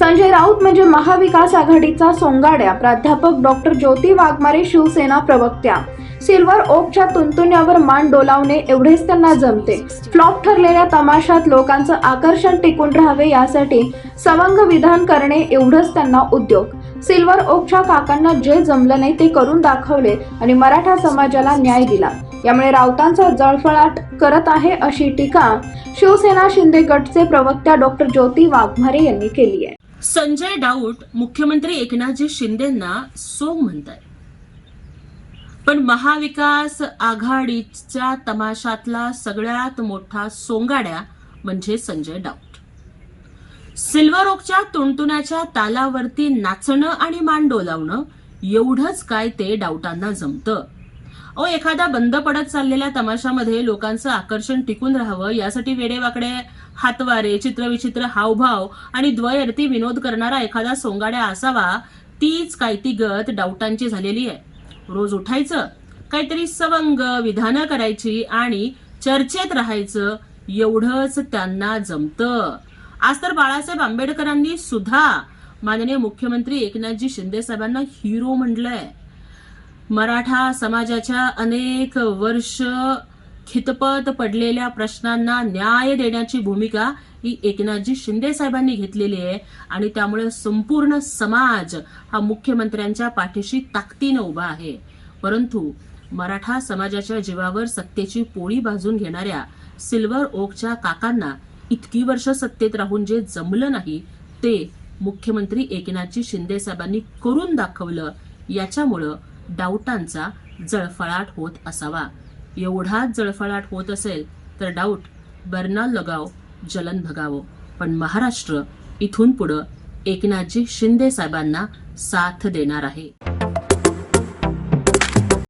संजय राऊत म्हणजे महाविकास आघाडीचा सोंगाड्या प्राध्यापक डॉक्टर ज्योती वाघमारे शिवसेना प्रवक्त्या. सिल्वर ओकच्या तुंतुण्यावर मान डोलावणे एवढेच त्यांना जमते. फ्लॉप ठरलेल्या तमाशात लोकांचं आकर्षण टिकून राहावे यासाठी सवंग विधान करणे एवढंच त्यांना उद्योग. सिल्वर ओकच्या काकांना जे जमलं नाही ते करून दाखवले आणि मराठा समाजाला न्याय दिला. यामुळे राऊतांचा जळफळाट करत आहे अशी टीका शिवसेना शिंदे गटचे प्रवक्त्या डॉक्टर ज्योती वाघमारे यांनी केली आहे. संजय डाऊट मुख्यमंत्री एकनाथजी शिंदेंना सोंग म्हणताय. पण महाविकास आघाडीच्या तमाशातला सगळ्यात मोठा सोंगाड्या म्हणजे संजय डाऊट. सिल्वर ओकच्या तुणतुण्याच्या तालावरती नाचणं आणि मान डोलावणं एवढंच काय ते डाऊटांना जमतं. ओ एखादा बंद पडत चाललेल्या तमाशामध्ये लोकांचं आकर्षण टिकून राहावं यासाठी वेडेवाकडे हातवारे चित्रविचित्र हावभाव आणि द्वयर्थी विनोद करणारा एखादा सोंगाड्या असावा तीच काय ती गत डाऊटांची झालेली आहे. रोज उठायचं काहीतरी सवंग विधानं करायची आणि चर्चेत राहायचं एवढंच त्यांना जमतं. आज तर बाळासाहेब आंबेडकरांनी सुद्धा माननीय मुख्यमंत्री एकनाथजी शिंदे साहेबांना हिरो म्हटलंय. मराठा समाजाच्या अनेक वर्ष खितपत पडलेल्या प्रश्नांना न्याय देण्याची भूमिका ही एकनाथजी शिंदे साहेबांनी घेतलेली आहे. आणि त्यामुळे संपूर्ण समाज हा मुख्यमंत्र्यांच्या पाठीशी ताकदीनं उभा आहे. परंतु मराठा समाजाच्या जीवावर सत्तेची पोळी भाजून घेणाऱ्या सिल्वर ओकच्या काकांना इतकी वर्ष सत्तेत राहून जे जमलं नाही ते मुख्यमंत्री एकनाथजी शिंदे साहेबांनी करून दाखवलं. याच्यामुळं डाऊटांचा जळफळाट होत असावा. एवढा जळफळाट होत असेल तर डाऊट बर्ना लगाव जलन भगावं. पण महाराष्ट्र इथून पुढं एकनाथजी शिंदे साहेबांना साथ देणार आहे.